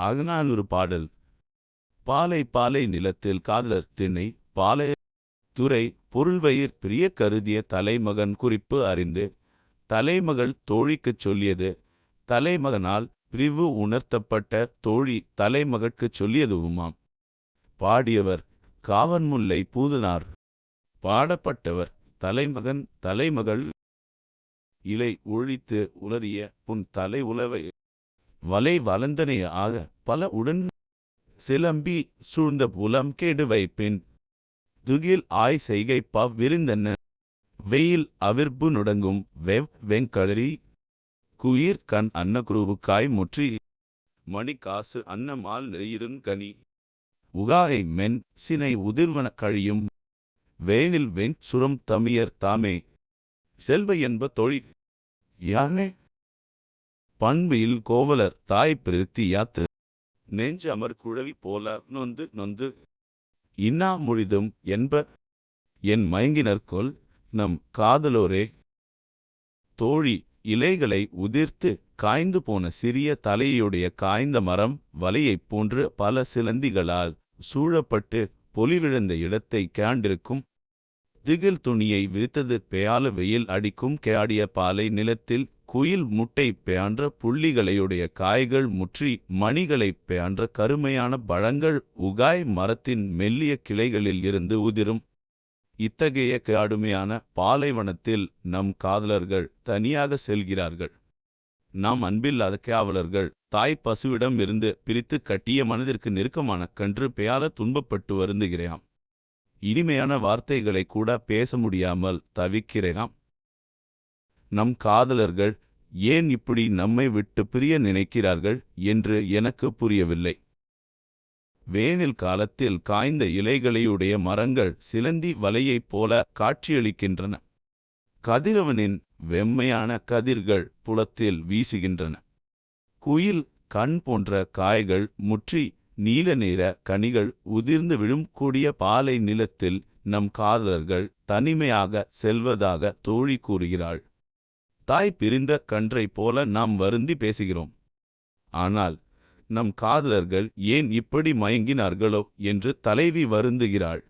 அகநானூறு பாடல். பாலை பாலை நிலத்தில் காதலர் திணை பாலை துறை பொருள்வயிர் பிரிய கருதிய தலைமகன் குறிப்பு அறிந்து தலைமகள் தோழிக்குச் சொல்லியது. தலைமகனால் பிரிவு உணர்த்தப்பட்ட தோழி தலைமகட்குச் சொல்லியதுவுமாம். பாடியவர் காவன்முல்லை பூதனார். பாடப்பட்டவர் தலைமகன் தலைமகள் இலை ஒழித்து உளறிய புன் தலை உலவை வலை வலந்தனையாக பல உடன் சிலம்பி சூழ்ந்த புலம் கேடு வைப்பின் துகில் ஆய் செய்கை பவ் விருந்தன வெயில் அவிர்பு நுடங்கும் வெவ் வெங்கழறி குயிர் கண் அன்னகுருவு காய் முற்றி மணி காசு அன்னமால் நெறியிருங்கனி உகாகை மென் சினை உதிர்வன கழியும் வேனில் வெண் சுரம் தமியர் தாமே. செல்வ என்ப தொழில் யானே பண்பையில் கோவலர் தாய் பிரித்தி யாத்து. நெஞ்சு அமர் குழவி போல நொந்து நொந்து. இன்னா முழிதும் என்ப. என் மயங்கினர்கொல் நம் காதலோரே. தோழி இலைகளை உதிர்த்து காய்ந்து போன சிறிய தலையுடைய காய்ந்த மரம் வலையைப் போன்று பல சிலந்திகளால் சூழப்பட்டு பொலிவிழந்த இடத்தை கேண்டிருக்கும். திகில் துணியை விரித்தது பெயால வெயில் அடிக்கும் கேடிய பாலை நிலத்தில் குயில் முட்டை பெயான்ற புள்ளிகளையுடைய காய்கள் முற்றி மணிகளைப் பெயான்ற கருமையான பழங்கள் உகாய் மரத்தின் மெல்லிய கிளைகளில் இருந்து உதிரும். இத்தகைய கடுமையான பாலைவனத்தில் நம் காதலர்கள் தனியாக செல்கிறார்கள். நாம் அன்பில்லாத காவலர்கள் தாய் பசுவிடம் இருந்து பிரித்து கட்டிய மனதிற்கு நெருக்கமான கன்று பெயால துன்பப்பட்டு வருந்துகிறாம் இனிமையான வார்த்தைகளை கூட பேச முடியாமல் தவிக்கிறேனாம் நம் காதலர்கள் ஏன் இப்படி நம்மை விட்டு பிரிய நினைக்கிறார்கள் என்று எனக்கு புரியவில்லை. வேனில் காலத்தில் காய்ந்த இலைகளையுடைய மரங்கள் சிலந்தி வலையைப் போல காட்சியளிக்கின்றன. கதிரவனின் வெம்மையான கதிர்கள் புலத்தில் வீசுகின்றன. குயில் கண் போன்ற காய்கள் முற்றி நீல நிற கனிகள் உதிர்ந்து விழும் கூடிய பாலை நிலத்தில் நம் காதலர்கள் தனிமையாக செல்வதாக தோழி கூறுகிறாள். தாய் பிரிந்த கன்றை போல நாம் வருந்தி பேசுகிறோம். ஆனால் நம் காதலர்கள் ஏன் இப்படி மயங்கினார்களோ என்று தலைவி வருந்துகிறாள்.